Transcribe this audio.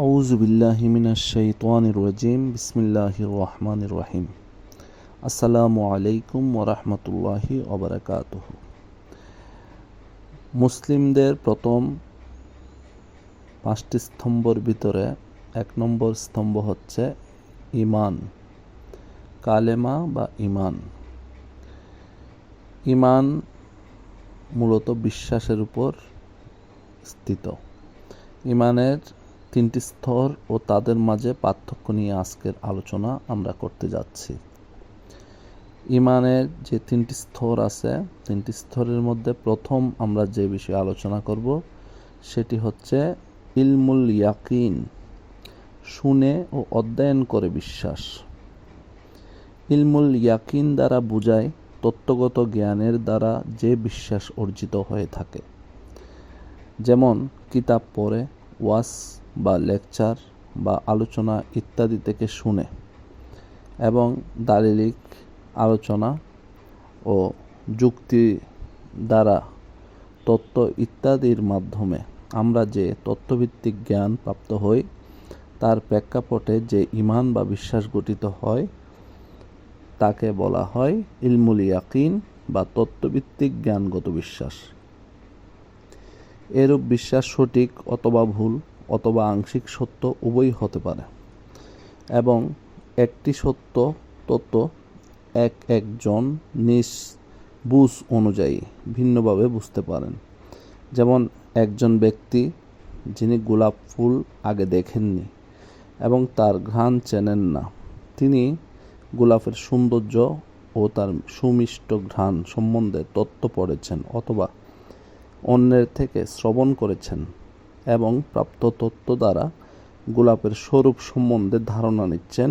আউজু বিল্লাহি মিনাশাইতানির রাজিম। বিসমিল্লাহির রহমানির রহিম। আসসালামু আলাইকুম ওরহমতুল্লাহি অবরাকাত মুসলিমদের প্রথম পাঁচটি স্তম্ভর ভিতরে এক নম্বর স্তম্ভ হচ্ছে ইমান কালেমা বা ইমান ইমান মূলত বিশ্বাসের উপর স্থিত। ইমানের তিনটি স্তর ও তাদের মাঝে পার্থক্য নিয়ে আজকের আলোচনা আমরা করতে যাচ্ছি। ইমানের যে তিনটি স্তর আছে, তিনটি স্তরের মধ্যে প্রথম আমরা যে বিষয়ে আলোচনা করব, সেটি হচ্ছে ইলমুল ইয়াকিন, শুনে ও অধ্যয়ন করে বিশ্বাস। ইলমুল ইয়াকিন দ্বারা বোঝায় তত্ত্বগত জ্ঞানের দ্বারা যে বিশ্বাস অর্জিত হয়ে থাকে। যেমন, কিতাব পড়ে ওয়াস বা লেকচার বা আলোচনা ইত্যাদি থেকে শুনে এবং দালিলিক আলোচনা ও যুক্তি দ্বারা তত্ত্ব ইত্যাদির মাধ্যমে আমরা যে তত্ত্বভিত্তিক জ্ঞান প্রাপ্ত হই, তার প্রেক্ষাপটে যে ইমান বা বিশ্বাস গঠিত হয়, তাকে বলা হয় ইলমুল ইয়াকিন বা তত্ত্বভিত্তিক জ্ঞানগত বিশ্বাস। এরূপ বিশ্বাস সঠিক অথবা ভুল অথবা আংশিক সত্য উভয়ই হতে পারে। এবং একটি সত্য তত্ত্ব এক একজন নিজ বুঝ অনুযায়ী ভিন্নভাবে বুঝতে পারেন। যেমন একজন ব্যক্তি যিনি গোলাপ ফুল আগে দেখেননি এবং তার ঘ্রাণ চেনেন না, তিনি গোলাপের সৌন্দর্য ও তার সুমিষ্ট ঘ্রাণ সম্বন্ধে তত্ত্ব পড়েছেন অথবা অন্যের থেকে শ্রবণ করেছেন এবং প্রাপ্ত তত্ত্ব দ্বারা গোলাপের স্বরূপ সম্বন্ধে ধারণা নিচ্ছেন।